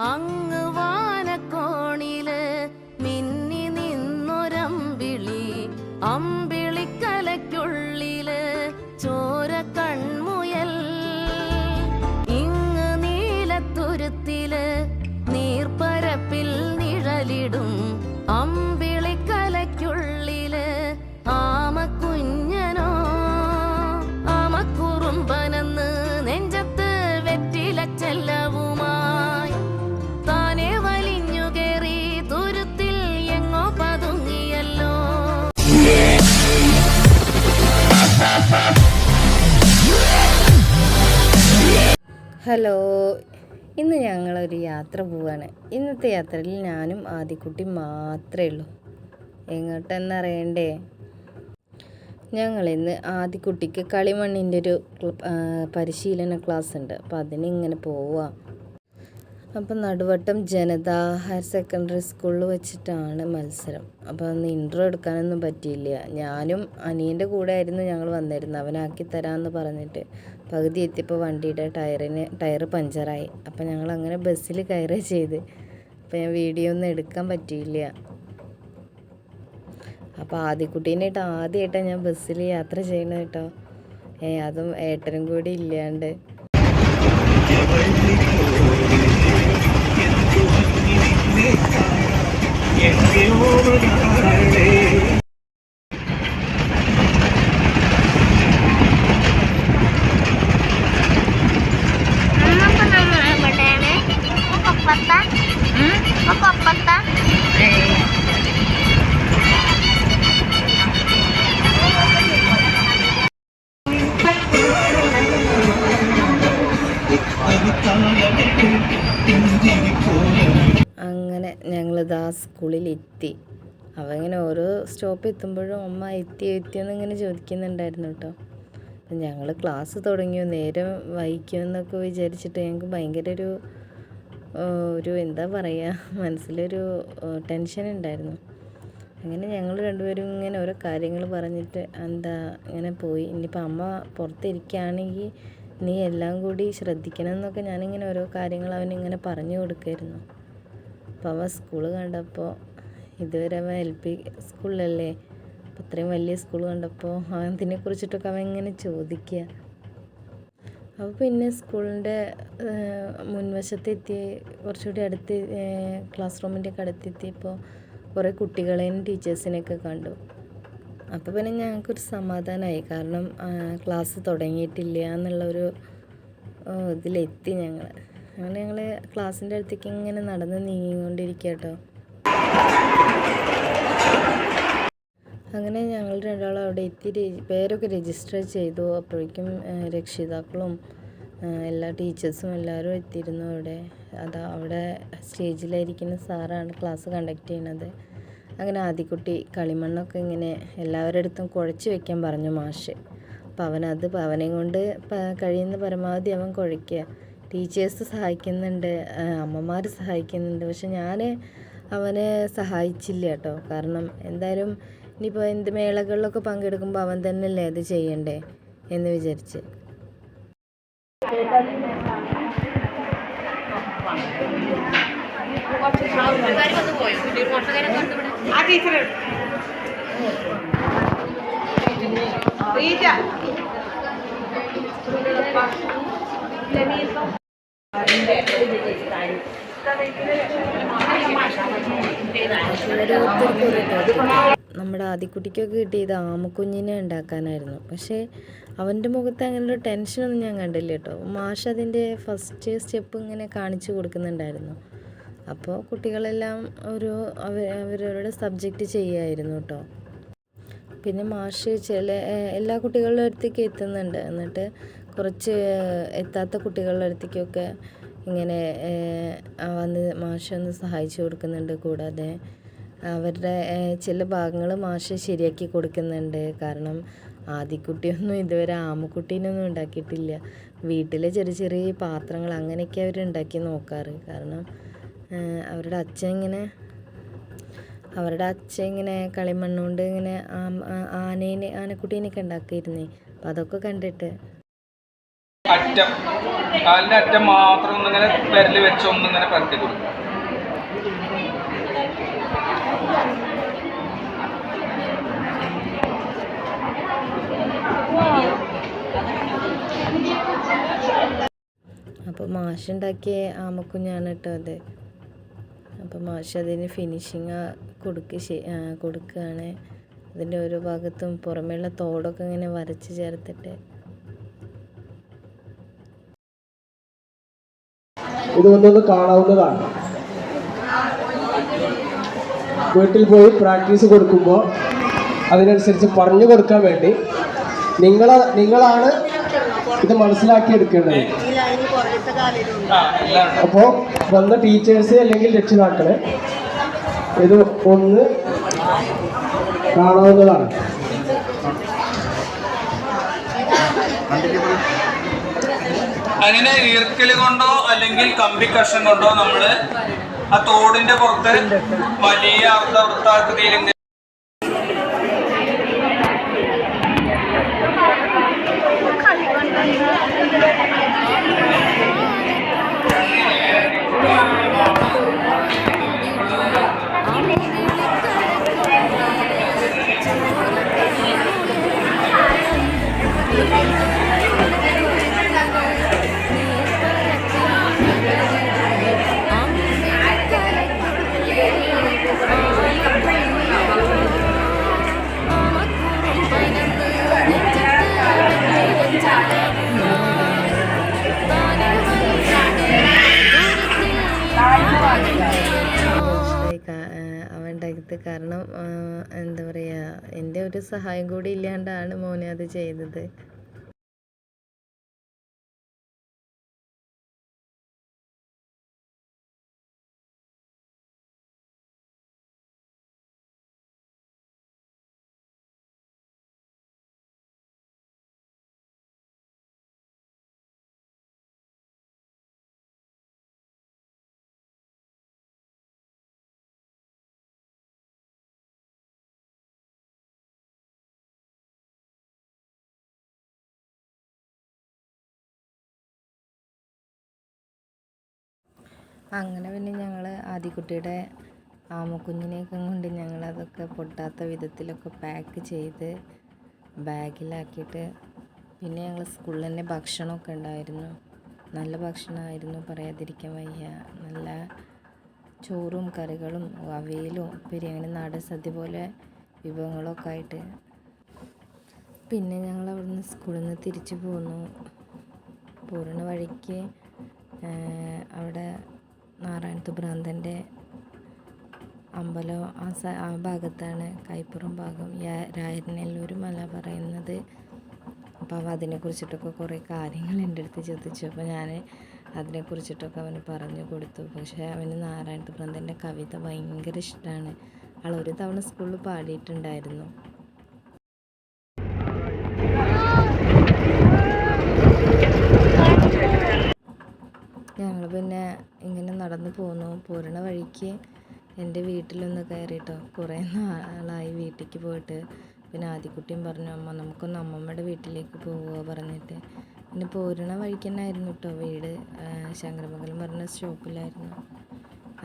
昂 hello. ഇന്ന് ഞങ്ങളൊരു യാത്ര പോവാണ്. ഇന്നത്തെ യാത്രയിൽ ഞാനും ആദിക്കുട്ടി മാത്രമേ ഉള്ളൂ. എങ്ങോട്ടെന്നറിയണ്ടേ? ഞങ്ങളിന്ന് ആദിക്കുട്ടിക്ക് കളിമണ്ണിന്റെ ഒരു പരിശീലന ക്ലാസ് ഉണ്ട്. അപ്പം അതിന് ഇങ്ങനെ പോവാം. അപ്പം നടുവട്ടം ജനത ഹയർ സെക്കൻഡറി സ്കൂളിൽ വെച്ചിട്ടാണ് മത്സരം. അപ്പോൾ അന്ന് ഇൻട്രോ എടുക്കാനൊന്നും പറ്റിയില്ല. ഞാനും അനിയന്റെ കൂടെ ആയിരുന്നു ഞങ്ങൾ വന്നിരുന്നത്. അവനാക്കി തരാമെന്ന് പറഞ്ഞിട്ട്. പകുതി എത്തിയപ്പോൾ വണ്ടിയുടെ ടയറിന് ടയർ പഞ്ചറായി. അപ്പോൾ ഞങ്ങൾ അങ്ങനെ ബസ്സിൽ കയറുക ചെയ്ത്. അപ്പോൾ ഞാൻ വീഡിയോ ഒന്നും എടുക്കാൻ പറ്റിയില്ല. അപ്പോൾ ആദ്യക്കുട്ടീനായിട്ട് ആദ്യമായിട്ടാണ് ഞാൻ ബസ്സിൽ യാത്ര ചെയ്യണത് കേട്ടോ. ഏ അതും ഏട്ടനും കൂടി ഇല്ലാണ്ട്. Pata? Apa pata? അങ്ങനെ ഞങ്ങളിത് എത്തി അവ ഇങ്ങനെ ഓരോ സ്റ്റോപ്പ് എത്തുമ്പോഴും അമ്മ എത്തി എത്തിയെന്ന് ഇങ്ങനെ ചോദിക്കുന്നുണ്ടായിരുന്നു കേട്ടോ അപ്പം ഞങ്ങൾ ക്ലാസ് തുടങ്ങിയോ നേരം വൈകുമെന്നൊക്കെ വിചാരിച്ചിട്ട് ഞങ്ങൾക്ക് ഭയങ്കര ഒരു ഒരു എന്താ പറയുക മനസ്സിലൊരു ടെൻഷൻ ഉണ്ടായിരുന്നു അങ്ങനെ ഞങ്ങൾ രണ്ടുപേരും ഇങ്ങനെ ഓരോ കാര്യങ്ങൾ പറഞ്ഞിട്ട് എന്താ ഇങ്ങനെ പോയി. ഇനിയിപ്പോൾ അമ്മ പുറത്തിരിക്കുകയാണെങ്കിൽ നീ എല്ലാം കൂടി ശ്രദ്ധിക്കണം എന്നൊക്കെ ഞാനിങ്ങനെ ഓരോ കാര്യങ്ങൾ അവനിങ്ങനെ പറഞ്ഞു കൊടുക്കുമായിരുന്നു അപ്പോൾ അവൻ സ്കൂൾ കണ്ടപ്പോൾ ഇതുവരെ അവൻ എൽ പി സ്കൂളിലല്ലേ അത്രയും വലിയ സ്കൂൾ കണ്ടപ്പോൾ അവൻ ഇതിനെ കുറിച്ചിട്ടൊക്കെ അവൻ ഇങ്ങനെ ചോദിക്കുക അപ്പോൾ പിന്നെ സ്കൂളിന്റെ മുൻവശത്തെത്തി കുറച്ചുകൂടി അടുത്ത് ക്ലാസ് റൂമിന്റെ ഒക്കെ അടുത്തെത്തിയപ്പോൾ കുറേ കുട്ടികളെയും ടീച്ചേഴ്സിനെയൊക്കെ കണ്ടു. അപ്പോൾ പിന്നെ ഞങ്ങൾക്കൊരു സമാധാനമായി. കാരണം ക്ലാസ് തുടങ്ങിയിട്ടില്ല എന്നുള്ളൊരു ഇതിലെത്തി ഞങ്ങൾ. അങ്ങനെ ഞങ്ങൾ ക്ലാസ്സിന്റെ അടുത്തേക്ക് ഇങ്ങനെ നടന്ന് നീങ്ങിക്കൊണ്ടിരിക്കുക കേട്ടോ. അങ്ങനെ അവിടെ എത്തി പേരൊക്കെ രജിസ്റ്റർ ചെയ്തു. അപ്പോഴേക്കും രക്ഷിതാക്കളും എല്ലാ ടീച്ചേഴ്സും എല്ലാവരും എത്തിയിരുന്നു അവിടെ. അതാ അവിടെ സ്റ്റേജിലായിരിക്കുന്ന സാറാണ് ക്ലാസ് കണ്ടക്ട് ചെയ്യണത്. അങ്ങനെ ആദ്യക്കുട്ടി കളിമണ്ണൊക്കെ ഇങ്ങനെ എല്ലാവരുടെ അടുത്തും കുഴച്ച് വെക്കാൻ പറഞ്ഞു മാഷ്. അപ്പോൾ അവനത് അവനെയും കൊണ്ട് കഴിയുന്ന പരമാവധി അവൻ കുഴയ്ക്കുക ടീച്ചേഴ്സ് സഹായിക്കുന്നുണ്ട് അമ്മമാർ സഹായിക്കുന്നുണ്ട്. പക്ഷെ ഞാൻ അവനെ സഹായിച്ചില്ല കേട്ടോ. കാരണം എന്തായാലും ഇനിയിപ്പോൾ എന്ത് മേളകളിലൊക്കെ പങ്കെടുക്കുമ്പോൾ അവൻ തന്നെയല്ലേ അത് ചെയ്യണ്ടേ എന്ന് വിചാരിച്ച്. ഓരോരുത്തർക്കും. നമ്മുടെ ആദിക്കുട്ടിക്കൊക്കെ കിട്ടിയത് ആമക്കുഞ്ഞിനെ ഉണ്ടാക്കാനായിരുന്നു. പക്ഷേ അവന്റെ മുഖത്ത് അങ്ങനെ ഒരു ടെൻഷനൊന്നും ഞാൻ കണ്ടില്ല കേട്ടോ. മാഷ് അതിന്റെ ഫസ്റ്റ് സ്റ്റെപ്പ് ഇങ്ങനെ കാണിച്ചു കൊടുക്കുന്നുണ്ടായിരുന്നു. അപ്പോൾ കുട്ടികളെല്ലാം ഒരു അവ അവരവരുടെ സബ്ജക്റ്റ് ചെയ്യായിരുന്നു കേട്ടോ. പിന്നെ മാഷ് ചില എല്ലാ കുട്ടികളുടെ അടുത്തേക്ക് എത്തുന്നുണ്ട്. എന്നിട്ട് കുറച്ച് എത്താത്ത കുട്ടികളുടെ അടുത്തേക്കൊക്കെ ഇങ്ങനെ വന്ന് മാഷ് ഒന്ന് സഹായിച്ചു കൊടുക്കുന്നുണ്ട്. കൂടാതെ അവരുടെ ചില ഭാഗങ്ങൾ മാഷ് ശരിയാക്കി കൊടുക്കുന്നുണ്ട്. കാരണം ആദിക്കുട്ടിയൊന്നും ഇതുവരെ ആമക്കുട്ടീനൊന്നും ഉണ്ടാക്കിയിട്ടില്ല. വീട്ടിലെ ചെറിയ ചെറിയ പാത്രങ്ങൾ അങ്ങനെയൊക്കെ അവർ ഉണ്ടാക്കി നോക്കാറ്. കാരണം അവരുടെ അച്ഛൻ ഇങ്ങനെ അവരുടെ അച്ഛൻ ഇങ്ങനെ കളിമണ്ണുകൊണ്ട് ഇങ്ങനെ ആനേനെ ആനക്കുട്ടീനൊക്കെ ഉണ്ടാക്കിയിരുന്നേ. അപ്പം അതൊക്കെ കണ്ടിട്ട്. അറ്റം കാലിന്റെ അറ്റം മാത്രം ഒന്നിങ്ങനെ പെരൽ വെച്ച് ഒന്നിങ്ങനെ പരത്തി കൊടുക്കും. അപ്പോൾ മാഷുണ്ടാക്കിയ ആമക്കുഞ്ഞാണ് കേട്ടോ അത് അപ്പോൾ മാഷ് അതിന് ഫിനിഷിങ് കൊടുക്ക് കൊടുക്കുകയാണ് അതിന്റെ ഓരോ ഭാഗത്തും പുറമേയുള്ള തോടൊക്കെ ഇങ്ങനെ വരച്ച് ചേർത്തിട്ട്. ഇത് വന്നത് കാണാവുന്നതാണ്. വീട്ടിൽ പോയി പ്രാക്ടീസ് കൊടുക്കുമ്പോൾ അതിനനുസരിച്ച് പറഞ്ഞു കൊടുക്കാൻ വേണ്ടി നിങ്ങൾ നിങ്ങളാണ് ഇത് മനസ്സിലാക്കി എടുക്കേണ്ടത് അപ്പോൾ വന്ന ടീച്ചേഴ്സ് അല്ലെങ്കിൽ രക്ഷിതാക്കളെ ഇത് ഒന്ന് കാണാവുന്നതാണ്. അങ്ങനെ ഈർക്കൽ കൊണ്ടോ അല്ലെങ്കിൽ കമ്പി കഷം കൊണ്ടോ നമ്മൾ ആ തോടിന്റെ പുറത്ത് വലിയ അർദ്ധവൃത്താകൃതിയിൽ ഉണ്ടാക്കിയത് കാരണം എന്താ പറയുക എന്റെ ഒരു സഹായം കൂടി ഇല്ലാണ്ടാണ് മോനെ അത് ചെയ്തത്. അങ്ങനെ പിന്നെ ഞങ്ങൾ ആദിക്കുട്ടിയുടെ ആമക്കുഞ്ഞിനെയൊക്കെ കൊണ്ട് ഞങ്ങൾ അതൊക്കെ പൊട്ടാത്ത വിധത്തിലൊക്കെ പാക്ക് ചെയ്ത് ബാഗിലാക്കിയിട്ട് പിന്നെ ഞങ്ങൾ സ്കൂളിൽ തന്നെ ഭക്ഷണമൊക്കെ ഉണ്ടായിരുന്നു. നല്ല ഭക്ഷണമായിരുന്നു പറയാതിരിക്കാൻ വയ്യ. നല്ല ചോറും കറികളും അവയിലും ഉപ്പേരി അങ്ങനെ നാടൻ സദ്യ പോലെ വിഭവങ്ങളൊക്കെ ആയിട്ട്. പിന്നെ ഞങ്ങൾ അവിടുന്ന് സ്കൂളിൽ നിന്ന് തിരിച്ചു പോന്നു. പോരുന്ന വഴിക്ക് അവിടെ നാരായണത്ത് ഭ്രാന്തന്റെ അമ്പലം ആ സ ആ ഭാഗത്താണ് കൈപ്പുറം ഭാഗം. രായരനെല്ലൂർ മല പറയുന്നത്. അപ്പോൾ അവ അതിനെക്കുറിച്ചിട്ടൊക്കെ കുറേ കാര്യങ്ങൾ എന്റെ അടുത്ത് ചോദിച്ചു. അപ്പോൾ ഞാൻ അതിനെക്കുറിച്ചിട്ടൊക്കെ അവന് പറഞ്ഞു കൊടുത്തു. പക്ഷേ അവന് നാരായണത്ത് ഭ്രാന്തന്റെ കവിത ഭയങ്കര ഇഷ്ടമാണ്. ആൾ ഒരു തവണ സ്കൂളിൽ പാടിയിട്ടുണ്ടായിരുന്നു. ഞങ്ങൾ പിന്നെ ഇങ്ങനെ നടന്നു പോന്നു. പോരണ വഴിക്ക് എന്റെ വീട്ടിലൊന്ന് കയറിയിട്ടോ കുറേ നാളായി വീട്ടിലേക്ക് പോയിട്ട്. പിന്നെ ആദ്യക്കുട്ടിയും പറഞ്ഞു അമ്മ നമുക്കൊന്ന് അമ്മമ്മയുടെ വീട്ടിലേക്ക് പോവുക പറഞ്ഞിട്ട്. പിന്നെ പോരണ വഴിക്ക് തന്നെ ആയിരുന്നു കേട്ടോ വീട് ശങ്കരമംഗലം പറഞ്ഞ സ്റ്റോപ്പിലായിരുന്നു.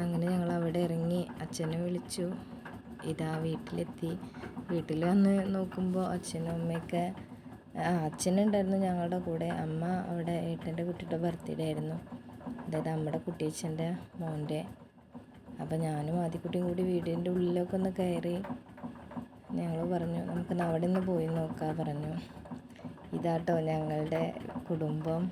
അങ്ങനെ ഞങ്ങൾ അവിടെ ഇറങ്ങി. അച്ഛനെ വിളിച്ചു. ഇതാ വീട്ടിലെത്തി. വീട്ടിൽ വന്ന് നോക്കുമ്പോൾ അച്ഛനും അമ്മയൊക്കെ അച്ഛനുണ്ടായിരുന്നു ഞങ്ങളുടെ കൂടെ. അമ്മ അവിടെ ഏട്ടന്റെ കുട്ടിയുടെ ബർത്ത്ഡേ ആയിരുന്നു. അതായത് നമ്മുടെ കുട്ടിയച്ഛന്റെ മോന്റെ. അപ്പോൾ ഞാനും ആദ്യക്കുട്ടിയും കൂടി വീടിന്റെ ഉള്ളിലൊക്കെ ഒന്ന് കയറി. ഞങ്ങൾ പറഞ്ഞു നമുക്ക് അവിടെ നിന്ന് പോയി നോക്കാം പറഞ്ഞു. ഇതാട്ടോ ഞങ്ങളുടെ കുടുംബം.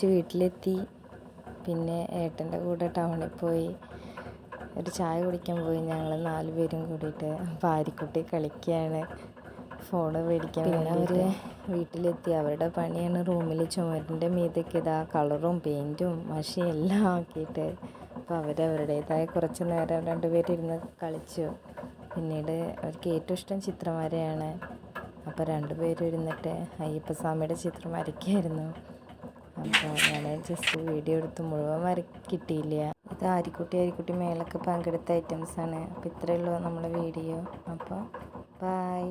തിരിച്ച് വീട്ടിലെത്തി. പിന്നെ ഏട്ടന്റെ കൂടെ ടൗണിൽ പോയി. ഒരു ചായ കുടിക്കാൻ പോയി. ഞങ്ങൾ നാല് പേരും കൂടിയിട്ട് പാരിക്കുട്ടി കളിക്കുകയാണ് ഫോണ് മേടിക്കാൻ പിന്നെ അവർ വീട്ടിലെത്തി. അവരുടെ പണിയാണ് റൂമിൽ ചുമരിന്റെ മീതൊക്കെ ഇതാ കളറും പെയിന്റും മഷിയും എല്ലാം ആക്കിയിട്ട്. അപ്പോൾ അവരവരുടേതായ കുറച്ച് നേരം രണ്ടുപേരിരുന്ന് കളിച്ചു. പിന്നീട് അവർക്ക് ഏറ്റവും ഇഷ്ടം ചിത്രം വരെയാണ് അപ്പോൾ രണ്ടുപേരും ഇരുന്നിട്ട് അയ്യപ്പസ്വാമിയുടെ ചിത്രം വരയ്ക്കായിരുന്നു. അപ്പോൾ ഞാൻ ജസ്റ്റ് വീഡിയോ എടുത്ത് മുഴുവൻ വര കിട്ടിയില്ല. ഇത് ആരിക്കുട്ടി ആരിക്കുട്ടി മേലൊക്കെ പങ്കെടുത്ത ഐറ്റംസാണ് അപ്പോൾ ഇത്രയേ ഉള്ളൂ നമ്മുടെ വീഡിയോ അപ്പോൾ ബായ്